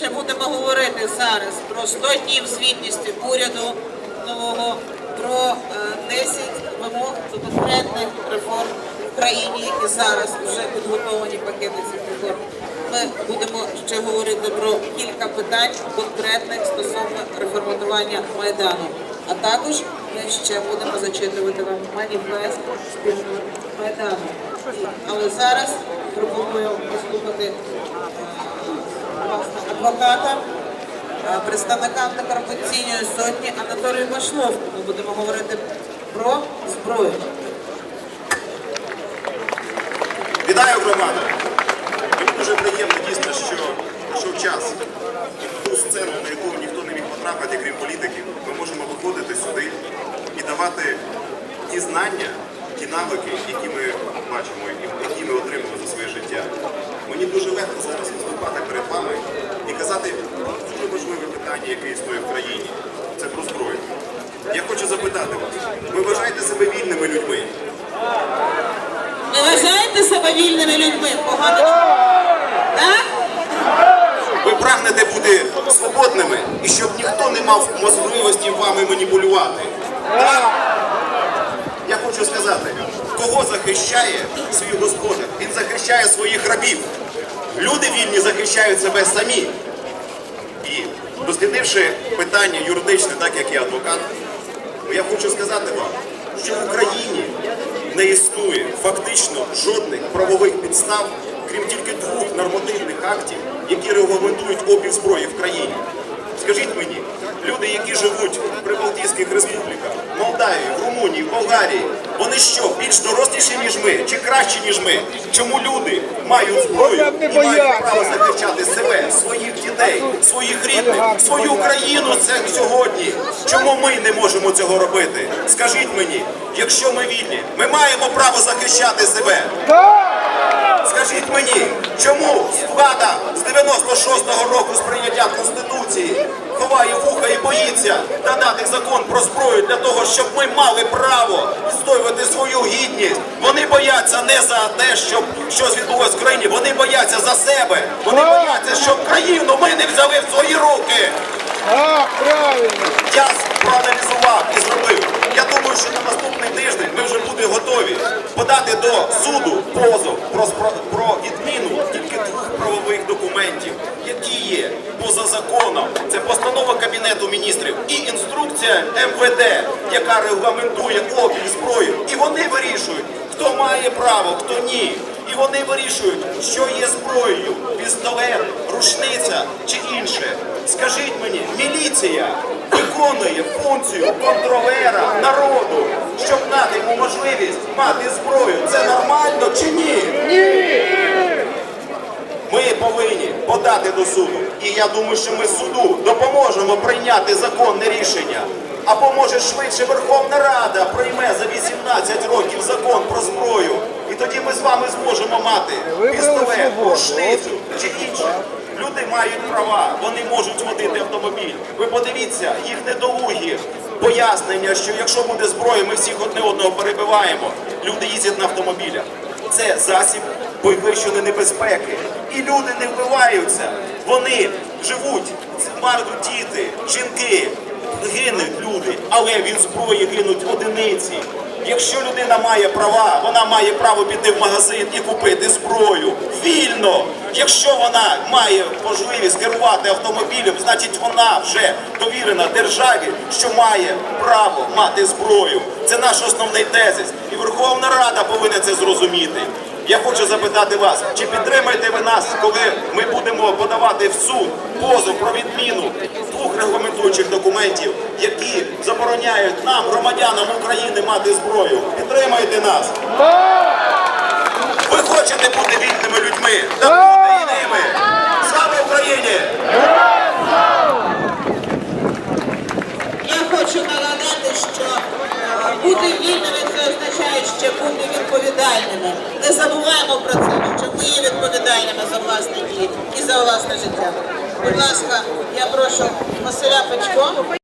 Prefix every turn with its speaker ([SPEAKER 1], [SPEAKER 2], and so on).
[SPEAKER 1] ще будемо говорити зараз про 100 днів звітності уряду нового, про е, 10 вимог до конкретних реформ в країні, які зараз вже підготовані пакети цих реформ. Ми будемо ще говорити про кілька питань конкретних стосовно реформатування майдану. А також ми ще будемо зачитувати вам маніфест спільного майдану. Але зараз пропоную послухати е, адвоката, е, представника антикорупційної сотні Анатолію Машловку. Ми будемо говорити про зброю.
[SPEAKER 2] Вітаю громада! Мені дуже приємно дійсно, що прийшов час і ту сцену, на яку ніхто не міг потрапити, крім політиків, ми можемо виходити сюди і давати ті знання, ті навики, які ми бачимо, і які ми отримали за своє життя. Мені дуже легко зараз виступати перед вами і казати дуже важливе питання, яке існує в країні. Це про зброю. Я хочу запитати вас, ви вважаєте себе вільними людьми?
[SPEAKER 1] Ви вважаєте себе вільними людьми? Погано? Так?
[SPEAKER 2] Ви прагнете бути свободними і щоб ніхто не мав можливості вами маніпулювати. Так? Я хочу сказати, кого захищає свій господар? Він захищає своїх рабів. Люди вільні захищають себе самі. І дослідивши питання юридичне, так як я адвокат, я хочу сказати вам, що в Україні не існує фактично жодних правових підстав, крім тільки двох нормативних актів, які регламентують обіг зброї в країні. Скажіть мені, люди, які живуть в Прибалтійських республіках, Румунії, в Болгарії, вони що, більш доросліші, ніж ми, чи кращі, ніж ми? Чому люди мають зброю і мають право захищати себе, своїх дітей, своїх рідних, свою країну це сьогодні? Чому ми не можемо цього робити? Скажіть мені, якщо ми вільні, ми маємо право захищати себе. Скажіть мені, чому влада з 96-го року з надати закон про зброю для того, щоб ми мали право відстоювати свою гідність? Вони бояться не за те, щоб щось відбулося в країні, вони бояться за себе. Вони бояться, щоб країну ми не взяли в свої руки.
[SPEAKER 3] А, правильно.
[SPEAKER 2] Я проаналізував і зробив. Я думаю, що на наступний тиждень ми вже будемо готові подати до суду позов про, про відміну тільки двох правових документів, які є поза законом. Це постанова Кабінету міністрів і інструкція МВД, яка регламентує обіг зброї. І вони вирішують, хто має право, хто ні. І вони вирішують, що є зброєю, пістолет, рушниця чи інше. Скажіть мені, міліція виконує функцію контролера народу, щоб дати йому можливість мати зброю. Це нормально чи ні? Ми повинні подати до суду. І я думаю, що ми суду допоможемо прийняти законне рішення. Або може швидше Верховна Рада прийме за 18 років закон про зброю. І тоді ми з вами зможемо мати пістолет, рушницю чи інше. Люди мають права, вони можуть водити автомобіль. Ви подивіться, їх недолугі пояснення, що якщо буде зброя, ми всіх одне одного перебиваємо. Люди їздять на автомобілях. Це засіб підвищеної небезпеки. І люди не вбиваються. Вони живуть, марнуть діти, жінки, гинуть люди, але від зброї гинуть одиниці. Якщо людина має права, вона має право піти в магазин і купити зброю вільно. Якщо вона має можливість керувати автомобілем, значить вона вже довірена державі, що має право мати зброю. Це наш основний тезис. І Верховна Рада повинна це зрозуміти. Я хочу запитати вас, чи підтримаєте ви нас, коли ми будемо подавати в суд позов про відміну двох регламентуючих документів, які забороняють нам, громадянам України, мати зброю? Підтримайте нас. Ви хочете бути вільними людьми, та будьте і ними. Слава Україні!
[SPEAKER 1] Я хочу нагадати, що е, бути вільними це означає ще бути відповідальними. Не забуваємо про це, що ми є відповідальними за власні дії і за власне життя. Будь ласка, я прошу Василя Печко.